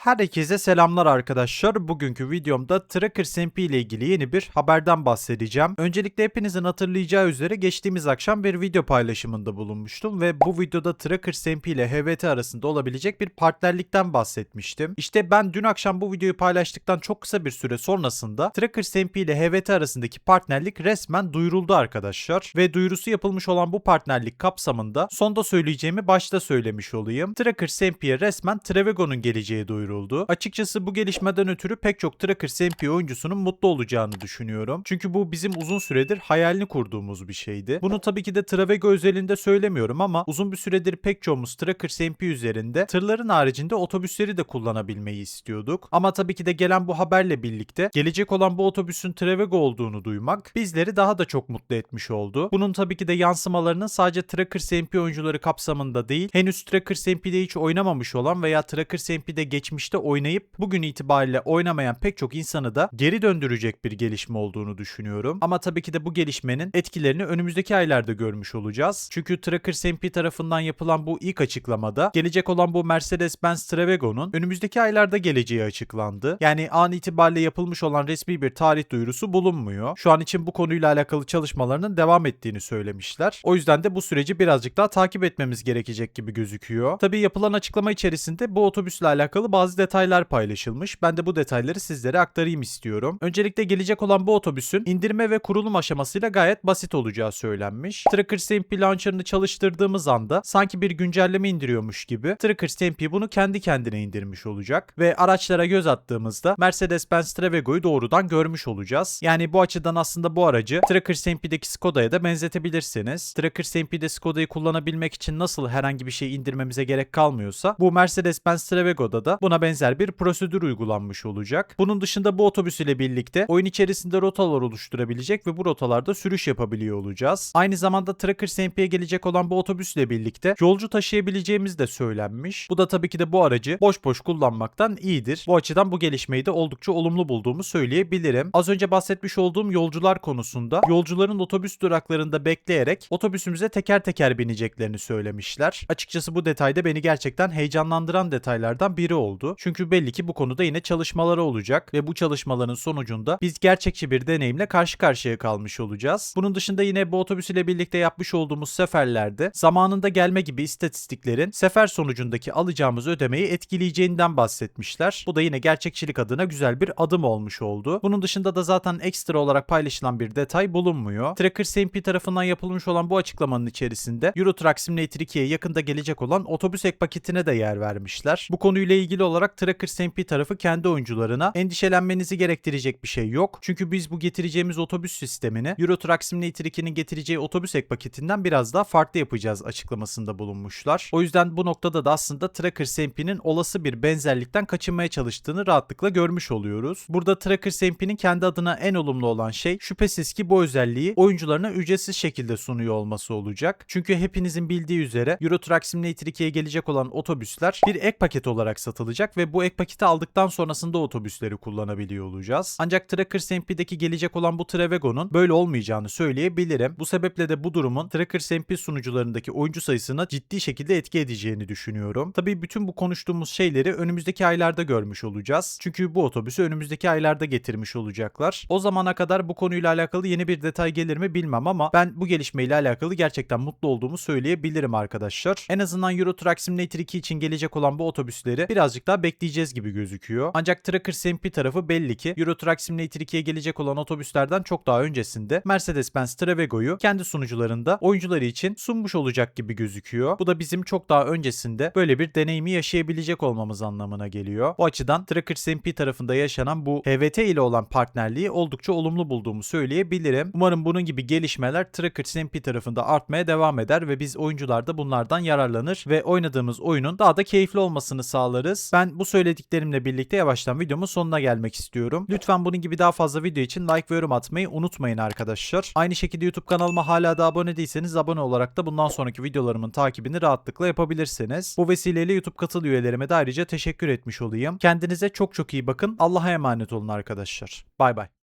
Herkese selamlar arkadaşlar. Bugünkü videomda Tracker SMP ile ilgili yeni bir haberden bahsedeceğim. Öncelikle hepinizin hatırlayacağı üzere geçtiğimiz akşam bir video paylaşımında bulunmuştum ve bu videoda Tracker SMP ile HVT arasında olabilecek bir partnerlikten bahsetmiştim. İşte ben dün akşam bu videoyu paylaştıktan çok kısa bir süre sonrasında Tracker SMP ile HVT arasındaki partnerlik resmen duyuruldu arkadaşlar ve duyurusu yapılmış olan bu partnerlik kapsamında sonda söyleyeceğimi başta söylemiş olayım. Tracker SMP'ye resmen Trevego'nun geleceği duyuruldu. Açıkçası bu gelişmeden ötürü pek çok Tracker SMP oyuncusunun mutlu olacağını düşünüyorum. Çünkü bu bizim uzun süredir hayalini kurduğumuz bir şeydi. Bunu tabii ki de Travego özelinde söylemiyorum ama uzun bir süredir pek çoğumuz Tracker SMP üzerinde tırların haricinde otobüsleri de kullanabilmeyi istiyorduk. Ama tabii ki de gelen bu haberle birlikte gelecek olan bu otobüsün Travego olduğunu duymak bizleri daha da çok mutlu etmiş oldu. Bunun tabii ki de yansımalarının sadece Tracker SMP oyuncuları kapsamında değil, henüz Tracker SMP'de hiç oynamamış olan veya Tracker SMP'de geçmişte oynayıp bugün itibariyle oynamayan pek çok insanı da geri döndürecek bir gelişme olduğunu düşünüyorum. Ama tabii ki de bu gelişmenin etkilerini önümüzdeki aylarda görmüş olacağız. Çünkü Tracker SMP tarafından yapılan bu ilk açıklamada gelecek olan bu Mercedes-Benz Travego'nun önümüzdeki aylarda geleceği açıklandı. Yani an itibariyle yapılmış olan resmi bir tarih duyurusu bulunmuyor. Şu an için bu konuyla alakalı çalışmalarının devam ettiğini söylemişler. O yüzden de bu süreci birazcık daha takip etmemiz gerekecek gibi gözüküyor. Tabii yapılan açıklama içerisinde bu otobüsle alakalı bazı detaylar paylaşılmış. Ben de bu detayları sizlere aktarayım istiyorum. Öncelikle gelecek olan bu otobüsün indirme ve kurulum aşamasıyla gayet basit olacağı söylenmiş. Tracker SMP Launcher'ını çalıştırdığımız anda sanki bir güncelleme indiriyormuş gibi Tracker SMP bunu kendi kendine indirmiş olacak ve araçlara göz attığımızda Mercedes-Benz Travego'yu doğrudan görmüş olacağız. Yani bu açıdan aslında bu aracı Tracker SMP'deki Skoda'ya da benzetebilirsiniz. Tracker SMP'de Skoda'yı kullanabilmek için nasıl herhangi bir şey indirmemize gerek kalmıyorsa bu Mercedes-Benz Travego'da da buna benzer bir prosedür uygulanmış olacak. Bunun dışında bu otobüs ile birlikte oyun içerisinde rotalar oluşturabilecek ve bu rotalarda sürüş yapabiliyor olacağız. Aynı zamanda Tracker SMP'ye gelecek olan bu otobüsle birlikte yolcu taşıyabileceğimiz de söylenmiş. Bu da tabii ki de bu aracı boş boş kullanmaktan iyidir. Bu açıdan bu gelişmeyi de oldukça olumlu bulduğumu söyleyebilirim. Az önce bahsetmiş olduğum yolcular konusunda yolcuların otobüs duraklarında bekleyerek otobüsümüze teker teker bineceklerini söylemişler. Açıkçası bu detayda beni gerçekten heyecanlandıran detaylardan biri oldu. Çünkü belli ki bu konuda yine çalışmaları olacak ve bu çalışmaların sonucunda biz gerçekçi bir deneyimle karşı karşıya kalmış olacağız. Bunun dışında yine bu otobüs ile birlikte yapmış olduğumuz seferlerde zamanında gelme gibi istatistiklerin sefer sonucundaki alacağımız ödemeyi etkileyeceğinden bahsetmişler. Bu da yine gerçekçilik adına güzel bir adım olmuş oldu. Bunun dışında da zaten ekstra olarak paylaşılan bir detay bulunmuyor. Tracker SMP tarafından yapılmış olan bu açıklamanın içerisinde Euro Truck Simulator 2'ye yakında gelecek olan otobüs ek paketine de yer vermişler. Bu konuyla ilgili olarak Tracker SMP tarafı kendi oyuncularına endişelenmenizi gerektirecek bir şey yok. Çünkü biz bu getireceğimiz otobüs sistemini Euro Truck Simulator 2'nin getireceği otobüs ek paketinden biraz daha farklı yapacağız açıklamasında bulunmuşlar. O yüzden bu noktada da aslında Tracker SMP'nin olası bir benzerlikten kaçınmaya çalıştığını rahatlıkla görmüş oluyoruz. Burada Tracker SMP'nin kendi adına en olumlu olan şey şüphesiz ki bu özelliği oyuncularına ücretsiz şekilde sunuyor olması olacak. Çünkü hepinizin bildiği üzere Euro Truck Simulator 2'ye gelecek olan otobüsler bir ek paket olarak satılacak ve bu ek paketi aldıktan sonrasında otobüsleri kullanabiliyor olacağız. Ancak Tracker SMP'deki gelecek olan bu Travego'nun böyle olmayacağını söyleyebilirim. Bu sebeple de bu durumun Tracker SMP sunucularındaki oyuncu sayısına ciddi şekilde etki edeceğini düşünüyorum. Tabii bütün bu konuştuğumuz şeyleri önümüzdeki aylarda görmüş olacağız. Çünkü bu otobüsü önümüzdeki aylarda getirmiş olacaklar. O zamana kadar bu konuyla alakalı yeni bir detay gelir mi bilmem ama ben bu gelişmeyle alakalı gerçekten mutlu olduğumu söyleyebilirim arkadaşlar. En azından Euro Truck Simulator 2 için gelecek olan bu otobüsleri birazcık daha bekleyeceğiz gibi gözüküyor. Ancak Tracker SMP tarafı belli ki Euro Truck Simulator 2'ye gelecek olan otobüslerden çok daha öncesinde Mercedes-Benz Travego'yu kendi sunucularında oyuncuları için sunmuş olacak gibi gözüküyor. Bu da bizim çok daha öncesinde böyle bir deneyimi yaşayabilecek olmamız anlamına geliyor. Bu açıdan Tracker SMP tarafında yaşanan bu HVT ile olan partnerliği oldukça olumlu bulduğumu söyleyebilirim. Umarım bunun gibi gelişmeler Tracker SMP tarafında artmaya devam eder ve biz oyuncular da bunlardan yararlanır ve oynadığımız oyunun daha da keyifli olmasını sağlarız. Ben bu söylediklerimle birlikte yavaştan videomun sonuna gelmek istiyorum. Lütfen bunun gibi daha fazla video için like ve yorum atmayı unutmayın arkadaşlar. Aynı şekilde YouTube kanalıma hala da abone değilseniz abone olarak da bundan sonraki videolarımın takibini rahatlıkla yapabilirsiniz. Bu vesileyle YouTube katıl üyelerime de ayrıca teşekkür etmiş olayım. Kendinize çok çok iyi bakın. Allah'a emanet olun arkadaşlar. Bay bay.